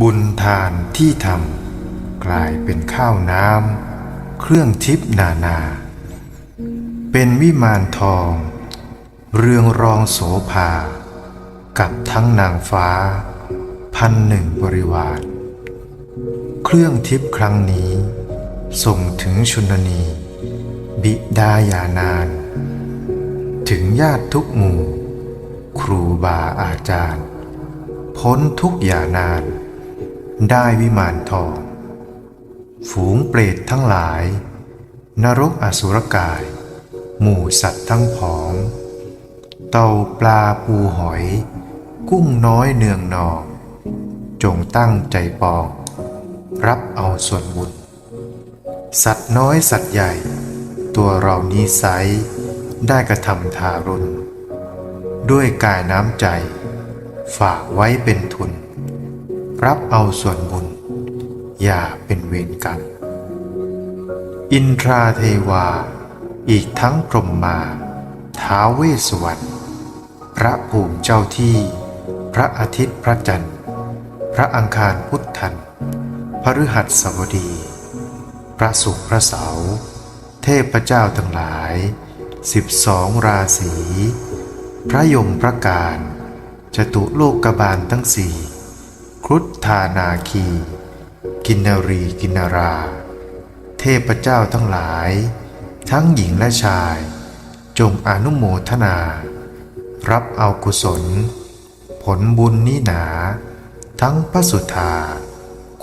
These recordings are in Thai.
บุญทานที่ทำกลายเป็นข้าวน้ำเครื่องทิพนานา เป็นวิมานทอง เรืองรองโสภา กับทั้งนางฟ้า พันหนึ่งบริวารเครื่องทิพครั้งนี้ ส่งถึงชุนนี บิดายานาน ถึงญาติทุกหมู่ ครูบาอาจารย์ พ้นทุกอย่านาน ได้วิมานทอง ฝูงเปรตทั้งหลาย นรกอสุรกาย หมู่สัตว์ทั้งผอง เต่าปลาปูหอย กุ้งน้อยเนืองนอง จงตั้งใจปอง รับเอาส่วนบุญ สัตว์น้อยสัตว์ใหญ่ ตัวเรานี้ไซได้กระทำทารุณด้วยกายน้ำใจ ฝากไว้เป็นทุน รับเอาส่วนบุญ อย่าเป็นเวรกรรมอินทราเทวา อีกทั้งพรมมา ท้าเวสวรรณพระภูมิเจ้าที่ พระอาทิตย์พระจันทร์ พระอังคารพุทธันพฤหัสบดี พระศุกร์พระเสาร์เทพเจ้าทั้งหลายสิบสองราศี พระยมพระการ จตุโลกบาลทั้งสี่ครุฑธานาคี กินนรีกินนารา เทพเจ้าทั้งหลาย ทั้งหญิงและชาย จงอนุโมทนา รับเอากุศล ผลบุญนี้หนา ทั้งพระสุธา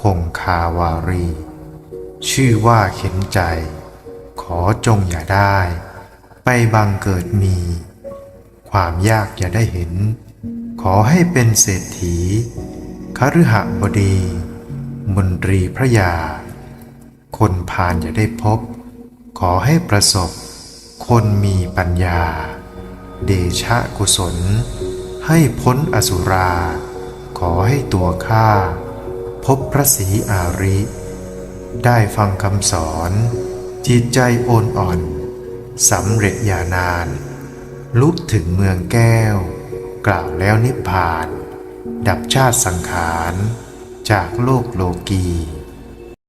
คงคาวารี ชื่อว่าเข็นใจ ขอจงอย่าได้ ไปบังเกิดมี ความยากอย่าได้เห็น ขอให้เป็นเศรษฐีคฤหบดี มนตรีพระยา คนพาลอย่าได้พบ ขอให้ประสบ คนมีปัญญา เดชะกุศล ให้พ้นอสุรา ขอให้ตัวข้าพบพระศรีอาริ ได้ฟังคำสอน จิตใจโอนอ่อนสำเร็จยานาน ลุกถึงเมืองแก้ว กล่าวแล้วนิพพาน ดับชาติสังขาร จากโลกโลกี